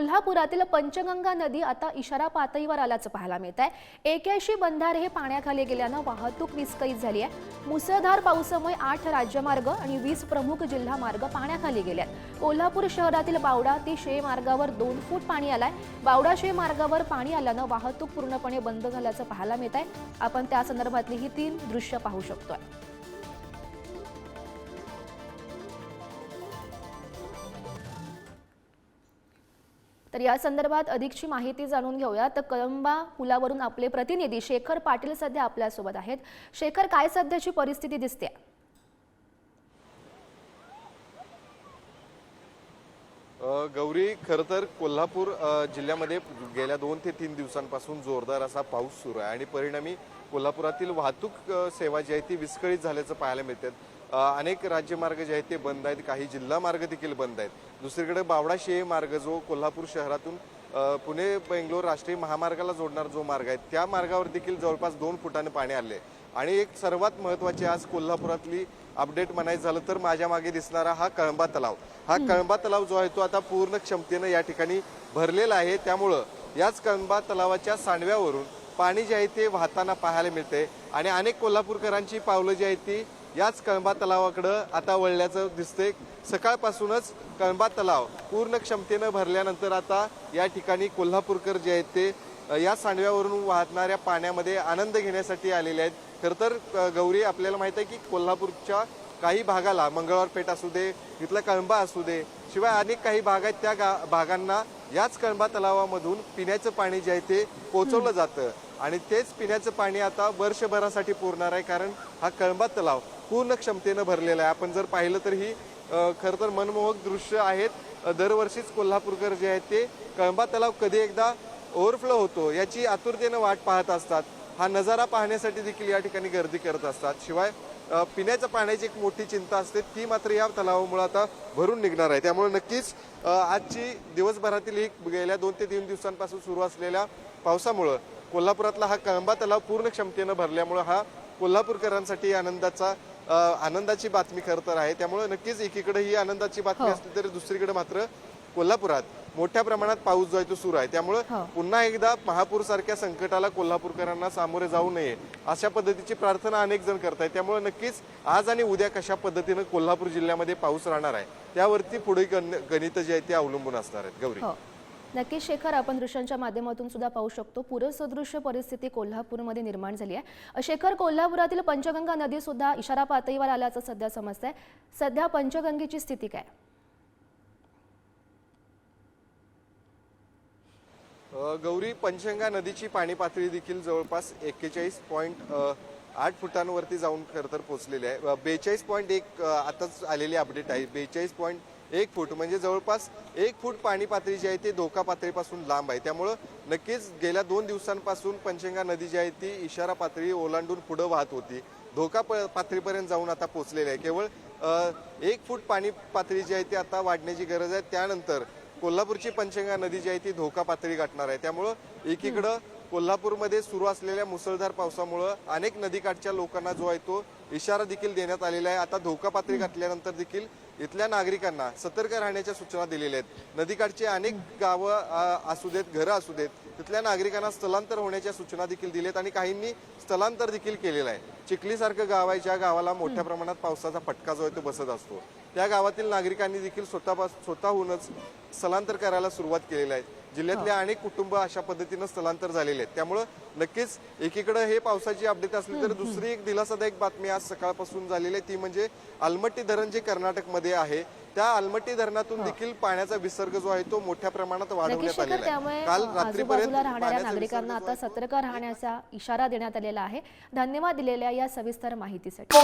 कोल्हापुरातील पंचगंगा नदी आता इशारा पातळीवर आल्याचं पाहायला मिळत आहे एक्याऐंशी बंधारे हे पाण्याखाली गेल्यानं वाहतूक विस्कळीत झाली आहे मुसळधार पावसामुळे आठ राज्यमार्ग आणि वीस प्रमुख जिल्हा मार्ग पाण्याखाली गेले आहेत कोल्हापूर शहरातील बावडा ते शे मार्गावर दोन फूट पाणी आलाय. बावडा शे मार्गावर पाणी आल्यानं वाहतूक पूर्णपणे बंद झाल्याचं पाहायला मिळत आहे आपण त्या संदर्भातली ही तीन दृश्य पाहू शकतोय. तर या संदर्भात अधिकची माहिती जाणून घेऊया. तर कळंबा पुलावरून आपले प्रतिनिधी शेखर पाटील सध्या आपल्यासोबत आहेत. शेखर काय सध्याची परिस्थिती दिसते? गौरी खरं तर कोल्हापूर जिल्ह्यामध्ये गेल्या दोन ते तीन दिवसांपासून जोरदार असा पाऊस सुरू आहे. आणि परिणामी कोल्हापुरातील वाहतूक सेवा जी आहे ती विस्कळीत झाल्याचं पाहायला मिळते. अनेक राज्यमार्ग जे आहेत ते बंद आहेत काही जिल्हा मार्ग देखील बंद आहेत. दुसरीकडे बावडा शे मार्ग जो कोल्हापूर शहरातून पुणे बेंगलोर राष्ट्रीय महामार्गाला जोडणारा जो मार्ग आहे त्या मार्गावर देखील जवळपास दोन फुटाने पाणी आले. आणि एक सर्वात महत्वाची आज कोल्हापुरातली अपडेट म्हणायचं झालं तर माझ्या मागे दिसणारा हा कळंबा तलाव. हा कळंबा तलाव जो आहे तो आता पूर्ण क्षमतेनं या ठिकाणी भरलेला आहे. त्यामुळं याच कळंबा तलावाच्या सांडव्यावरून पाणी जे आहे ते वाहताना पाहायला मिळते आणि अनेक कोल्हापूरकरांची पावलं जी आहेत ती याच कळंबा तलावाकडं आता वळल्याचं दिसतंय. सकाळपासूनच कळंबा तलाव पूर्ण क्षमतेनं भरल्यानंतर आता या ठिकाणी कोल्हापूरकर जे आहेत ते या सांडव्यावरून वाहणाऱ्या पाण्यामध्ये आनंद घेण्यासाठी आलेले आहेत. खरं तर गौरी आपल्याला माहीत आहे की कोल्हापूरच्या काही भागाला मंगळवार पेठ असू दे इथला कळंबा असू दे शिवाय अनेक काही भाग आहेत त्या गा भागांना याच कळंबा तलावामधून पिण्याचं पाणी जे आहे ते पोहोचवलं जातं. आणि तेच पिण्याचं पाणी आता वर्षभरासाठी पुरणार आहे कारण हा कळंबा तलाव पूर्ण क्षमतेनं भरलेला आहे. आपण जर पाहिलं तर ही खरं तर मनमोहक दृश्य आहेत. दरवर्षीच कोल्हापूरकर जे आहेत ते कळंबा तलाव कधी एकदा ओव्हरफ्लो होतो याची आतुरतेनं वाट पाहत असतात. हा नजारा पाहण्यासाठी देखील या ठिकाणी गर्दी करत असतात. शिवाय पिण्याच्या पाण्याची एक मोठी चिंता असते. ती मात्र या तलावामुळे आता भरून निघणार आहे. त्यामुळे नक्कीच आजची दिवसभरातील ही गेल्या दोन ते तीन दिवसांपासून सुरू असलेल्या पावसामुळं कोल्हापुरातला हा कळंबा तलाव पूर्ण क्षमतेनं भरल्यामुळं हा कोल्हापूरकरांसाठी आनंदाचा आनंदाची बातमी खरं तर आहे. त्यामुळे नक्कीच एकीकडे ही आनंदाची बातमी हो. असली तरी दुसरीकडे मात्र कोल्हापुरात मोठ्या प्रमाणात पाऊस जो आहे तो सुरू आहे. त्यामुळं हो. पुन्हा एकदा महापूर सारख्या संकटाला कोल्हापूरकरांना सामोरे जाऊ नये अशा पद्धतीची प्रार्थना अनेक जण करतायत. त्यामुळे नक्कीच आज आणि उद्या कशा पद्धतीनं कोल्हापूर जिल्ह्यामध्ये पाऊस राहणार आहे त्यावरती पुढे गण- गणित जे आहे ते अवलंबून असणार आहेत. गौरी. नक्कीच शेखर आपण दृश्यांच्या माध्यमातून सुद्धा पाहू शकतो. पूरसदृश्य परिस्थिती कोल्हापूरमध्ये निर्माण झाली आहे. शेखर कोल्हापुरातील पंचगंगा नदी सुद्धा इशारा पातळीवर आल्याचं सध्या समजतंय. सध्या पंचगंगेची स्थिती काय? गौरी पंचगंगा नदीची पाणी पातळी देखील जवळपास एक्केचाळीस पॉईंट आठ फुटांवरती जाऊन खरं तर पोहोचलेली आहे. बेचाळीस पॉईंट एक आताच आलेली अपडेट आहे. बेचाळीस पॉईंट एक फूट म्हणजे जवळपास एक फूट पाणी पातळी जी आहे ती धोका पातळीपासून लांब आहे. त्यामुळं नक्कीच गेल्या दोन दिवसांपासून पंचगंगा नदी जी आहे ती इशारा पातळी ओलांडून पुढं वाहत होती. धोका प- पातळीपर्यंत जाऊन आता पोहोचलेली आहे. केवळ एक फूट पाणी पातळी जी आहे ती आता वाढण्याची गरज आहे. त्यानंतर कोल्हापूरची पंचगंगा नदी जी आहे ती धोका पातळी गाठणार आहे. त्यामुळं एकीकडं कोल्हापूरमध्ये सुरू असलेल्या मुसळधार पावसामुळं अनेक नदीकाठच्या लोकांना जो आहे तो इशारा देखील देण्यात आलेला आहे. आता धोका पातळी गाठल्यानंतर देखील इथल्या नागरिकांना सतर्क राहण्याच्या सूचना दिलेल्या आहेत. नदीकाठची अनेक गावं असू देत घरं असू देत तिथल्या नागरिकांना स्थलांतर होण्याच्या सूचना देखील दिल्यात आणि काहींनी स्थलांतर देखील केलेलं आहे. चिखलीसारखं गाव आहे ज्या गावाला मोठ्या प्रमाणात पावसाचा फटका जो आहे तो बसत असतो. त्या गावातील नागरिकांनी देखील स्वतः स्वतःहूनच स्थलांतर करायला सुरुवात केलेली आहे. जिल्ह्यातल्या अनेक कुटुंब अशा पद्धतीनं स्थलांतर झालेले आहेत. त्यामुळं नक्कीच एकीकडे हे पावसाची अपडेट असली तर दुसरी एक दिलासादायक बातमी आज सकाळपासून झालेली आहे. ती म्हणजे आलमट्टी धरण जे कर्नाटकमध्ये आहे त्या आलमट्टी धरणातून देखील पाण्याचा विसर्ग जो आहे तो मोठ्या प्रमाणात वाढवण्यात आलेला आहे. काल रात्रीपर्यंत राहणाऱ्या नागरिकांना आता सतर्क राहण्याचा इशारा देण्यात आलेला आहे. धन्यवाद दिलेल्या या सविस्तर माहितीसाठी.